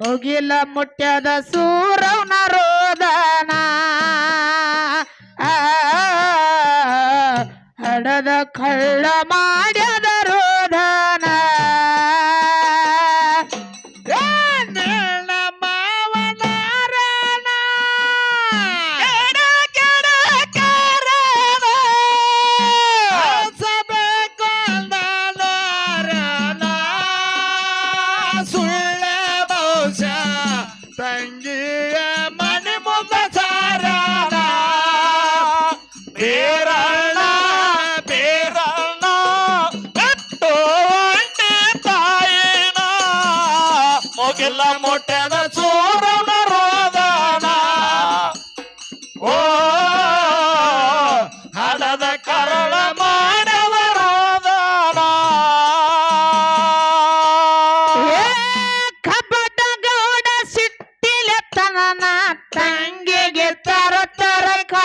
ಮುಗಿಲ ಮುಟ್ಟದ ಸೂರವನ ರೋದನ ಹಡದ ಕಳ್ಳ ಮಾಡ್ಯದ தங்கி ನನ್ನ ತಂಗಿಗೆ ತರ ತರ ಕಾ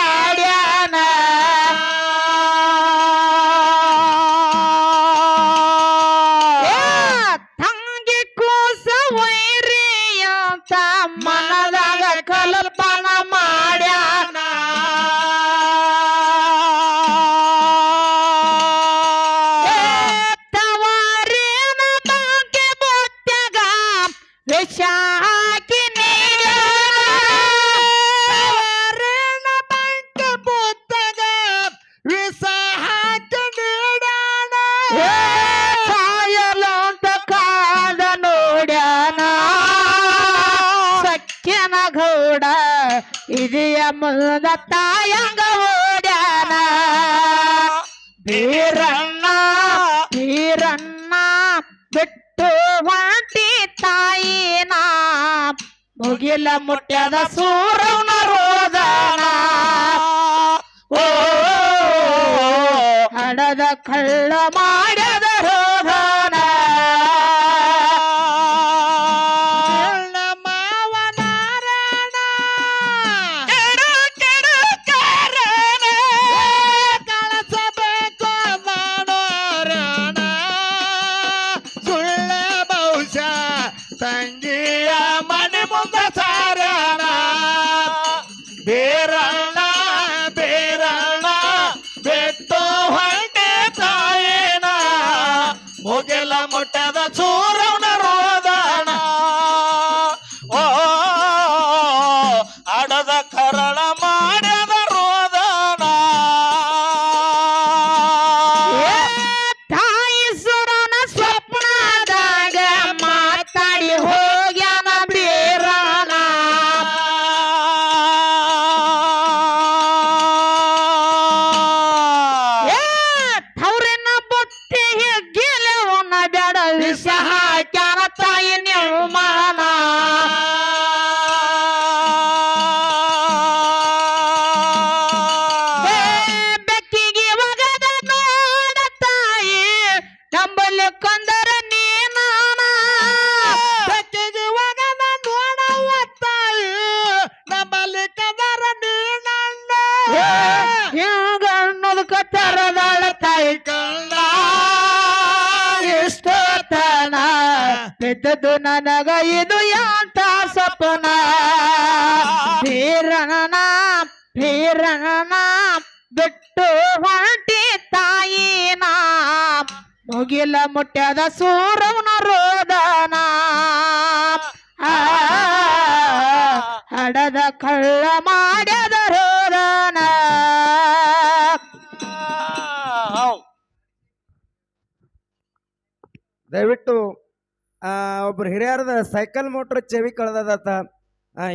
ಬೀದಿಯ ಮುಂದ ತಾಯಂಗ ಓಡ್ಯಾನ. ಬೀರಣ್ಣ ಬೀರಣ್ಣ, ಬಿಟ್ಟು ವಾಟಿ ತಾಯಿನ. ಮುಗಿಲ ಮುಟ್ಯದ ಸೂರವನ ರೋದನ. ಓ, ಹಣದ ಕಳ್ಳ ಮಾಡ್ಯದ ಬೇರಣ್ಣ ಬೇರಣ್ಣ ಬೆಟ್ಟು ಹೊಂಟೆ ತಾಯೇನ ಹೋಗೆಲ್ಲ ಮೊಟ್ಟದ ಚೂರವನ ಹಿಂಗ ಅನ್ನೋದು ಕಟ್ಟರದಾಳ ತಾಯಿ ಕಂದ ಇಷ್ಟತನ ಬಿದ್ದದು ನನಗ, ಇದು ಯಾಂತ ಸಪನ ಭೀರನ ಭೀರನ ಬಿಟ್ಟು ಹೊರಟಿ ತಾಯಿನ. ಮುಗಿಲ ಮುಟ್ಟ್ಯದ ಸೂರವನ ರೋದನ. ಹಡದ ಕಳ್ಳ ಮಾಡದ ರೋದನ. ದಯವಿಟ್ಟು ಒಬ್ಬರು ಹಿರಿಯರದ ಸೈಕಲ್ ಮೋಟ್ರ್ ಚೆವಿ ಕಳೆದದತ್ತ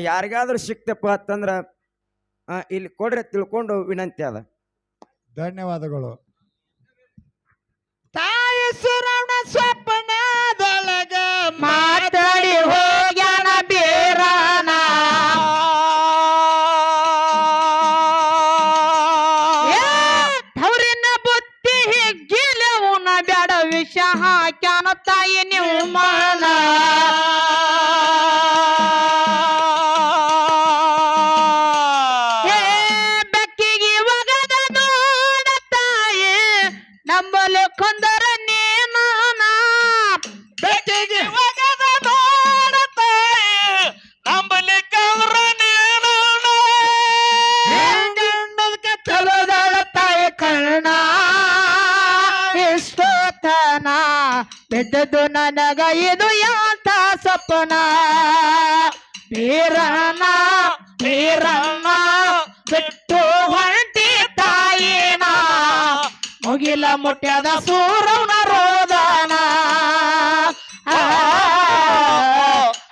ಯಾರಿಗಾದ್ರೂ ಸಿಕ್ತಪ್ಪ ಅಂತಂದ್ರೆ ಇಲ್ಲಿ ಕೊಡ್ರಿ ತಿಳ್ಕೊಂಡು ವಿನಂತಿ ಅದ. ಧನ್ಯವಾದಗಳು. ವಿಷ ಹಾಕ್ಯಾನ ತಾಯಿ ನೀವು ಮನ? ಏ, ಬೆಕ್ಕಿಗೆ ಒಗದ ನೋಡ ತಾಯಿ ಕೊಂದರ ನೀನ ಬೆಕ್ಕಿಗೆ ಒಗದ ಕರ್ಣ? ಇಷ್ಟೋತನ ಬಿದ್ದದು ನನಗ ಇದು ಯಾತ ಸಪನ ಬೀರಣ್ಣ ಬೀರಣ್ಣ ಬಿಟ್ಟು ಹೊಂಟಿ ತಾಯಿನ, ಮುಗಿಲ ಮುಟ್ಯದ ಸೂರವನ ರೋದನ.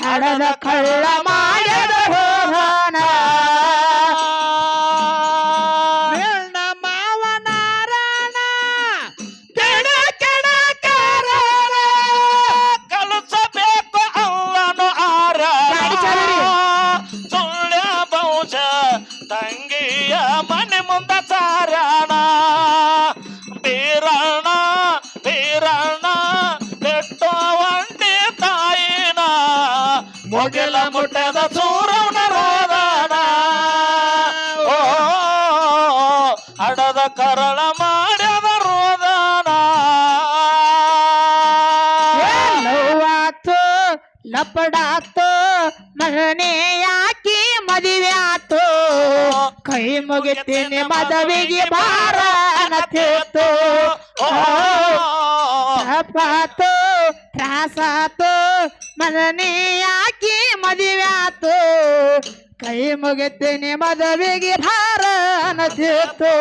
ಹಡದ ಕಳ್ಳ ಮೊಗಿಲ ಮುಟ್ಟದ ಸೂರವನ ರೋದನ ಓ ಹಡದ ಕರಳ ಮಾಡ್ಯದ ರೋದನ ನೋವಾತು ಲಪಡಾತು ಮಗನೇ ಯಾಕಿ ಮದುವೆ ಆತು. ಕೈ ಮುಗಿತೀನಿ ಮದುವೆಗೆ ಬಾರ ಅನ್ನತಿತ್ತು ತಪ್ಪಾತು ತ್ರಾಸಾತು ಮಗನೇ ಯಾಕಿ ಮದುವೆ ಆತು. ಕೈ ಮುಗಿತೀನಿ ಮದುವೆಗೆ ಭಾರ ಅನ್ನತಿತ್ತು.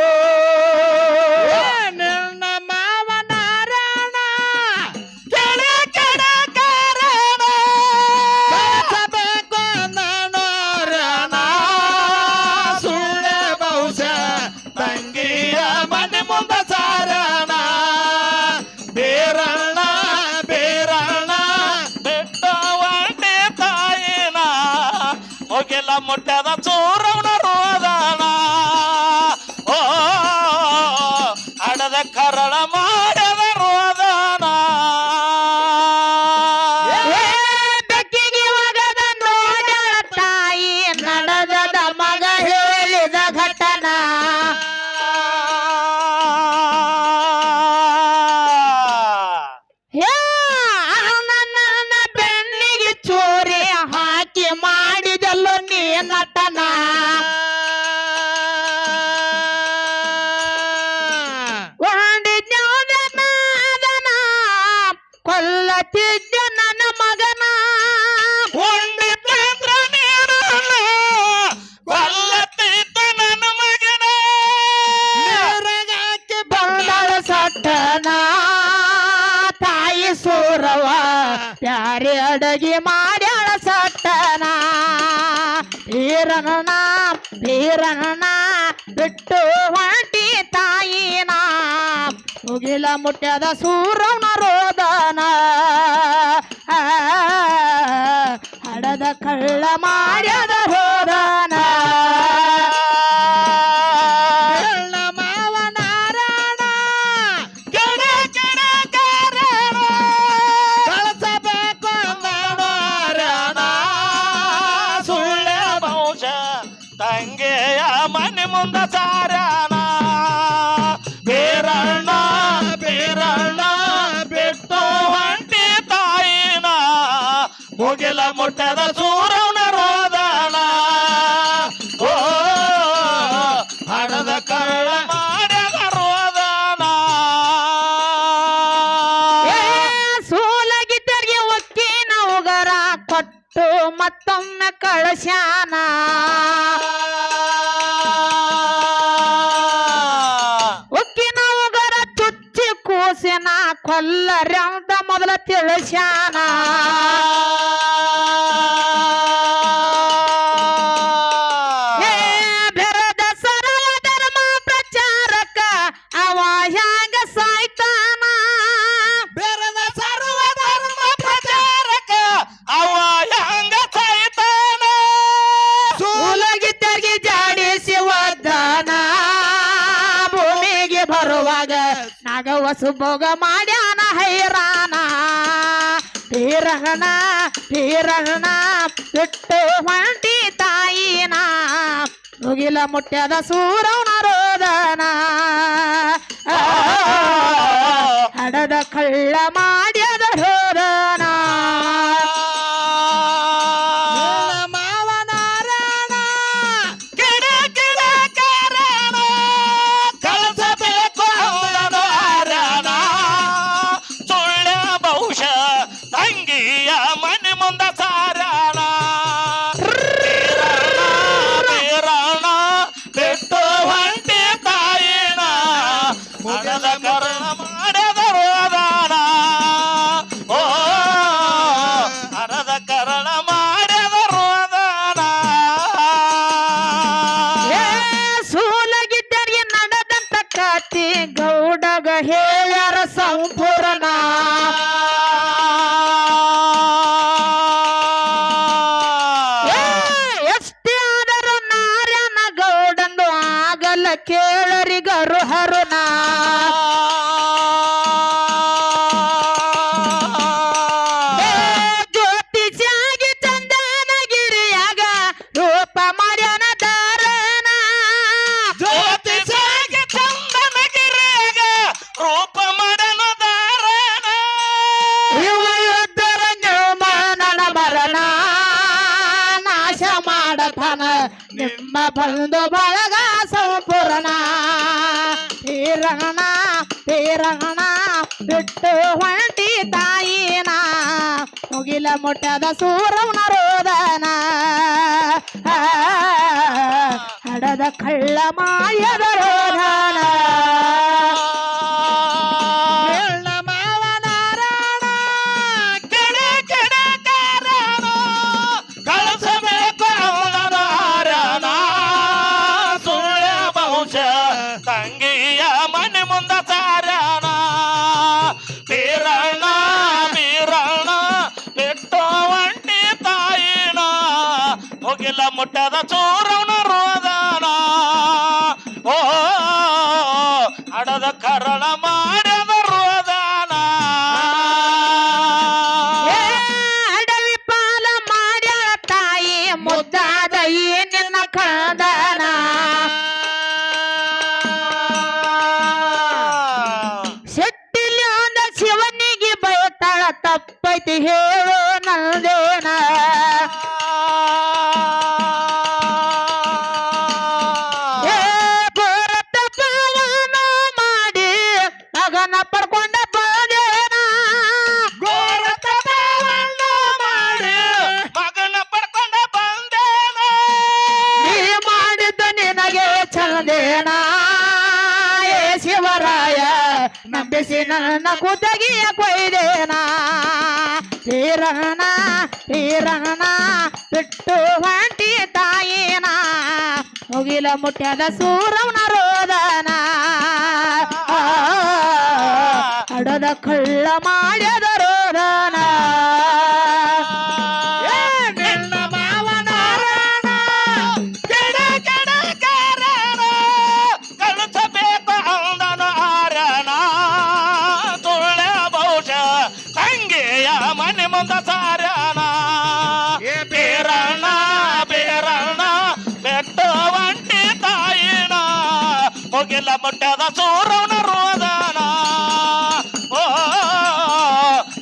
ಮುಟ್ಟದ ಕೊಲ್ಲತಿದ್ದ ನನ್ನ ಮಗನ. ಕೊಲ್ಲತ್ತಿದ್ದ ನನ್ನ ಮಗನ. ನೀರಗಾಕಿ ಬಂದಳ ಸಟ್ಟನ ತಾಯಿ ಸೂರವ ಪ್ಯಾರಿ ಅಡಗಿ ಮಾಡ್ಯಾಳ ಸಟ್ಟನ ಬೀರನ ಬೀರನ ಮುಗಿಲ ಮುಟ್ಯದ ಸೂರವನ ರೋದನ. ಹಡದ ಕಳ್ಳ ಮಾಡ್ಯದ ಮುಗಿಲ ಮುಟ್ಟದ ಸೂರವನ ಆಗ ವಸುಭೋಗ ಮಾಡ್ಯಾನ ಹೈರಾನ ತೀರಣ ತೀರಣ ಬಿಟ್ಟು ಹೊಂಟಿ ತಾಯಿನ. ಮುಗಿಲ ಮುಟ್ಟ್ಯದ ಸೂರವನ ರೋದನ. ಹಡದ ಕಳ್ಳ ಮಾಡ್ಯದ ಕೇಳರಿಗರು ಹರುಣ ಮಾಡತನ ನಿಮ್ಮ ಬಂಧು ಬಳಗ ಸಂಪೂರ್ಣ ತೀರಣ ತೀರಣ ಬಿಟ್ಟು ಹೊಂಟಿ ತಾಯಿನ ಮುಗಿಲ ಮುಟ್ಟದ ಸೂರವನ ರೋದನ ಆ, ಹಡದ ಕಳ್ಳ ಮಾಯದ ರೋದನ ಹೋಗಿಲ್ಲ ಮುಟ್ಟದ ಚೂರವನ ರೋದನ ಓ ಹಡದ ಕರಳ ಮಾಡದ ರೋದನ ಅಡವಿ ಪಾಲ ಮಾಡ್ಯಾಳ ತಾಯಿ ಮುದ್ದಾದ ಈ ನಿನ್ನ ಕಂದನ. ಶೆಟ್ಟಿಲಿ ಒಂದ ಶಿವನಿಗೆ ಬೈತಾಳ ತಪ್ಪೈತಿ ಹೇಳು. ಚಂದೇನ ಏ ಶಿವರಾಯ ನಂಬಿಸಿ ನನ್ನ ಕುತಗಿಯ ಕೊಯ್ದೇನ? ತೀರಣ್ಣ ತೀರಣ್ಣ ಬಿಟ್ಟು ಹೊಂಟಿ ತಾಯಿನ? ಮುಗಿಲ ಮುಟ್ಟ್ಯದ ಸೂರವನ ರೋದನ? ಆ, ಹಡದ ಕಳ್ಳ ಮಾಡ್ಯದ ರೋದನ? ಮುಗಿಲ ಮುಟ್ಟದ ಸೂರವನ ರೋದನ ಓ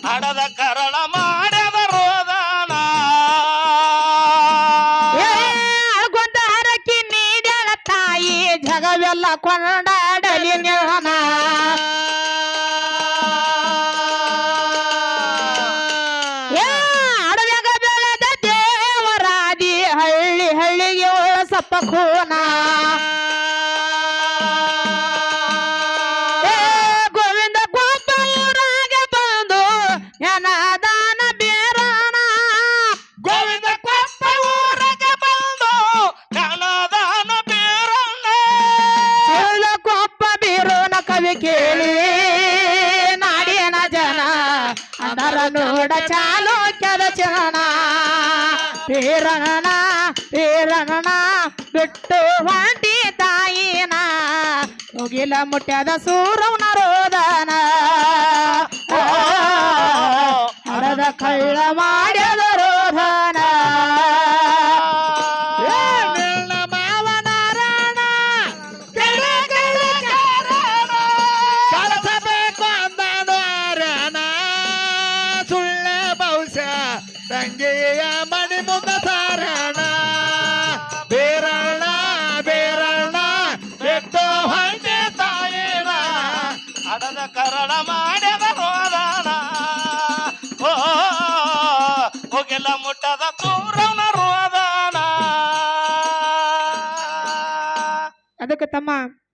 ಹಡದ ಕರಳ ಮಾಡದ ರೋದಾನ ಏ, ಅಳ್ಕೊಂಡ ಹರಕಿ ತಾಯಿ ಜಗವೆಲ್ಲ ಕೊಂಡಾಡಲಿ ಕವಿ ಕೇಳಿ ನಾಡಿನ ಜನ ಅದರ ನೋಡ ಚಾಲೋಕ್ಯದ ಚರಣ. ಪೀರಣ ಪೀರಣ ಬಿಟ್ಟು ಹೊಂಟಿ ತಾಯಿನ. ಮುಗಿಲ ಮುಟ್ಟ್ಯಾದ ಸೂರವನ ರೋದನ. ಹರದ ಕಳ್ಳ ಮಾಡ್ಯದ ರೋಧನ Ke 嘛